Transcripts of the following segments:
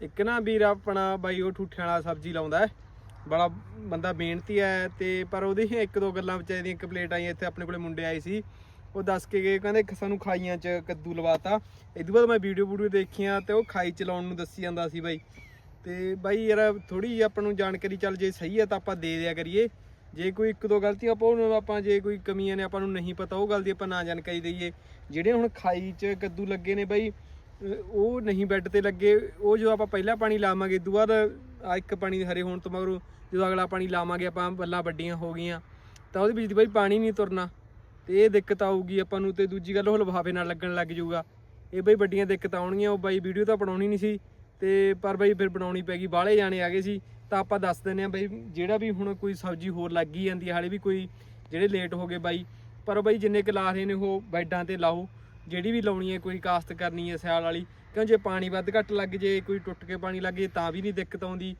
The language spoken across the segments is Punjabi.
ਇੱਕ ਨਾ ਵੀਰ ਆਪਣਾ ਬਾਈ ਉਹ ਠੂਠਿਆਂ ਵਾਲਾ ਸਬਜ਼ੀ ਲਾਉਂਦਾ ਹੈ। ਬੜਾ ਬੰਦਾ ਬੇਨਤੀ ਹੈ ਤੇ ਪਰ ਉਹਦੀ ਇੱਕ ਦੋ ਗੱਲਾਂ ਵਿਚਾਰੇ ਦੀਆਂ ਕੰਪਲੀਟ ਆਈਆਂ, ਇੱਥੇ ਆਪਣੇ ਕੋਲੇ ਮੁੰਡੇ ਆਏ ਸੀ। ਉਹ ਦੱਸ ਕੇ ਗਏ, ਕਹਿੰਦੇ ਸਾਨੂੰ ਖਾਈਆਂ 'ਚ ਕੱਦੂ ਲਵਾਤਾ। ਇਦੋਂ ਬਾਅਦ ਮੈਂ ਵੀਡੀਓ ਵੀਡੀਓ ਦੇਖੀਆਂ ਤੇ ਉਹ ਖਾਈ ਚਲਾਉਣ ਨੂੰ ਦੱਸੀ ਜਾਂਦਾ ਸੀ ਬਾਈ। ਤੇ ਬਾਈ ਯਾਰ ਥੋੜੀ ਜਿਹੀ ਆਪਾਂ ਨੂੰ ਜਾਣਕਾਰੀ ਚੱਲ ਜੇ ਸਹੀ ਹੈ ਤਾਂ ਆਪਾਂ ਦੇ ਦਿਆ ਕਰੀਏ। ਜੇ ਕੋਈ ਇੱਕ ਦੋ ਗਲਤੀਆਂ ਆਪਾਂ ਉਹਨੂੰ, ਆਪਾਂ ਜੇ ਕੋਈ ਕਮੀਆਂ ਨੇ ਆਪਾਂ ਨੂੰ ਨਹੀਂ ਪਤਾ, ਉਹ ਗੱਲ ਦੀ ਆਪਾਂ ਨਾ ਜਾਣਕਾਰੀ ਦਈਏ। ਜਿਹੜੇ ਹੁਣ ਖਾਈ 'ਚ ਕੱਦੂ ਲੱਗੇ ਨੇ ਬਾਈ ਉਹ ਨਹੀਂ ਬੈੱਡ ਤੇ ਲੱਗੇ, ਉਹ ਜੋ ਆਪਾਂ ਪਹਿਲਾ ਪਾਣੀ ਲਾਵਾਂਗੇ ਦੂਆ ਆ ਇੱਕ ਪਾਣੀ ਹਰੇ ਹੋਣ ਤੋਂ ਮਗਰੋਂ ਜਦੋਂ ਅਗਲਾ ਪਾਣੀ ਲਾਵਾਂਗੇ, ਆਪਾਂ ਬੱਲਾਂ ਵੱਡੀਆਂ ਹੋ ਗਈਆਂ, ਤਾਂ ਉਹਦੇ ਵਿੱਚ ਦੀ ਬਾਈ ਪਾਣੀ ਨਹੀਂ ਤੁਰਨਾ। ਤੇ ਇਹ ਦਿੱਕਤ ਆਊਗੀ ਆਪਾਂ ਨੂੰ ਤੇ ਦੂਜੀ ਗੱਲ ਉਹ ਲਫਾਫੇ ਨਾਲ ਲੱਗਣ ਲੱਗ ਜਾਊਗਾ। ਇਹ ਬਈ ਵੱਡੀਆਂ ਦਿੱਕਤਾਂ ਆਉਣਗੀਆਂ, ਉਹ ਬਾਈ ਵੀਡੀਓ ਤਾਂ ਬਣਾਉਣੀ ਨਹੀਂ ਸੀ, ਤੇ ਪਰ ਬਾਈ ਫਿਰ ਬਣਾਉਣੀ ਪੈ ਗਈ, ਬਾਹਲੇ ਜਾਣੇ ਆ ਗਏ ਸੀ, ਤਾਂ ਆਪਾਂ ਦੱਸ ਦਿੰਦੇ ਆ ਬਈ ਜਿਹੜਾ ਵੀ ਹੁਣ ਕੋਈ ਸਬਜ਼ੀ ਹੋਰ ਲੱਗ ਗਈ ਜਾਂਦੀ ਹੈ ਹਾਲੇ ਵੀ ਕੋਈ ਜਿਹੜੇ ਲੇਟ ਹੋ ਗਏ ਬਾਈ, ਪਰ ਬਾਈ ਜਿੰਨੇ ਕੁ ਲਾ ਰਹੇ ਨੇ ਉਹ ਬੈਡਾਂ ਤੇ ਲਾਓ। ਜਿਹੜੀ ਵੀ ਲਾਉਣੀ ਹੈ, ਕੋਈ ਕਾਸਤ ਕਰਨੀ ਹੈ ਸਿਆਲ ਵਾਲੀ, ਕਿਉਂ ਜੇ ਪਾਣੀ ਵੱਧ ਘੱਟ ਲੱਗ ਜੇ, ਕੋਈ ਟੁੱਟ ਕੇ ਪਾਣੀ ਲੱਗ ਜੇ, ਤਾਂ ਵੀ ਨਹੀਂ ਦਿੱਕਤ ਆਉਂਦੀ।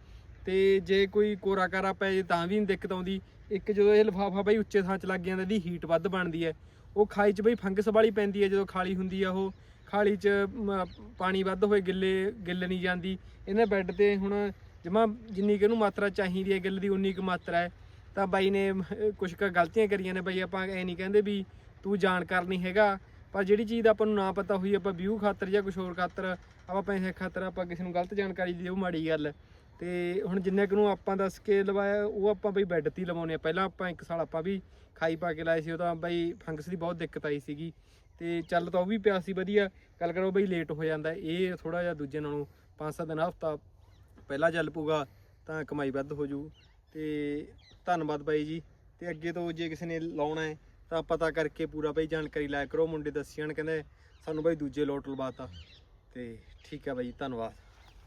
ਤੇ ਜੇ ਕੋਈ ਕੋਰਾ ਕਾਰਾ ਪੈ ਜੇ, ਤਾਂ ਵੀ ਨਹੀਂ ਦਿੱਕਤ ਆਉਂਦੀ। ਇੱਕ ਜਦੋਂ ਇਹ ਲਿਫਾਫਾ ਬਈ ਉੱਚੇ ਥਾਂ 'ਚ ਲੱਗ ਜਾਂਦਾ, ਇਹਦੀ ਹੀਟ ਵੱਧ ਬਣਦੀ ਹੈ। ਉਹ ਖਾਈ 'ਚ ਬਈ ਫੰਗਸ ਵਾਲੀ ਪੈਂਦੀ ਹੈ, ਜਦੋਂ ਖਾਲੀ ਹੁੰਦੀ ਆ ਉਹ। ਖਾਲੀ 'ਚ ਪਾਣੀ ਵੱਧ ਹੋਏ, ਗਿੱਲੇ, ਗਿੱਲ ਨਹੀਂ ਜਾਂਦੀ। ਇਹਨੇ ਬੈੱਡ ਤੇ ਹੁਣ ਜਮਾ ਜਿੰਨੀ ਕਿ ਇਹਨੂੰ ਮਾਤਰਾ ਚਾਹੀਦੀ ਹੈ, ਗਿੱਲ ਦੀ ਉਨੀ ਕੁ ਮਾਤਰਾ ਹੈ। ਤਾਂ ਬਾਈ ਨੇ ਕੁਝ ਕੁ ਗਲਤੀਆਂ ਕਰੀਆਂ ਨੇ, ਬਾਈ ਆਪਾਂ ਐ ਨਹੀਂ ਕਹਿੰਦੇ ਵੀ ਤੂੰ ਜਾਣਕਾਰ ਨਹੀਂ ਹੈਗਾ। ਪਰ ਜਿਹੜੀ ਚੀਜ਼ ਦਾ ਆਪਾਂ ਨੂੰ ਨਾ ਪਤਾ ਹੋਈ, ਆਪਾਂ ਵਿਊ ਖਾਤਰ ਜਾਂ ਕੁਝ ਹੋਰ ਖਾਤਰ ਆਪਾਂ ਪੈਸੇ ਖਾਤਰ ਆਪਾਂ ਕਿਸੇ ਨੂੰ ਗਲਤ ਜਾਣਕਾਰੀ ਦੇ ਉਹ ਮਾੜੀ ਗੱਲ। ਹੈ। ਤੇ ਹੁਣ ਜਿੰਨੇ ਕੁ ਨੂੰ ਆਪਾਂ ਦੱਸ ਕੇ ਲਵਾਇਆ ਉਹ ਆਪਾਂ ਬਈ ਬੈੱਡ ਤੇ ਹੀ ਲਵਾਉਣੇ ਆ ਪਹਿਲਾਂ ਆਪਾਂ ਇੱਕ ਸਾਲ ਆਪਾਂ ਵੀ ਖਾਈ ਪਾ ਕੇ ਲਾਏ ਸੀ, ਉਹ ਤਾਂ ਬਈ ਫੰਗਸ ਦੀ ਬਹੁਤ ਦਿੱਕਤ ਆਈ ਸੀਗੀ। ਤੇ ਚੱਲ ਤਾਂ ਉਹ ਵੀ ਪਿਆ ਸੀ ਵਧੀਆ। ਗੱਲ ਕਰੋ ਬਈ ਲੇਟ ਹੋ ਜਾਂਦਾ, ਇਹ ਥੋੜਾ ਜਿਹਾ ਦੂਜੇ ਨਾਲੋਂ 5-7 ਦਿਨ, ਹਫਤਾ ਪਹਿਲਾਂ ਚੱਲ ਪੂਗਾ ਤਾਂ ਕਮਾਈ ਵੱਧ ਹੋ ਜੂ। ਤੇ ਧੰਨਵਾਦ ਬਾਈ ਜੀ। ਤੇ ਅੱਗੇ ਤੋਂ ਜੇ ਕਿਸੇ ਨੇ ਲਾਉਣਾ ਹੈ ਤਾਂ ਪਤਾ ਕਰਕੇ ਪੂਰਾ ਬਈ ਜਾਣਕਾਰੀ ਲਾਇਆ ਕਰੋ। ਮੁੰਡੇ ਦੱਸੀ ਜਾਣ, ਕਹਿੰਦੇ ਸਾਨੂੰ ਬਾਈ ਦੂਜੇ ਲੋਟ ਲਵਾਤਾ। ਤੇ ਠੀਕ ਹੈ ਬਾਈ, ਧੰਨਵਾਦ।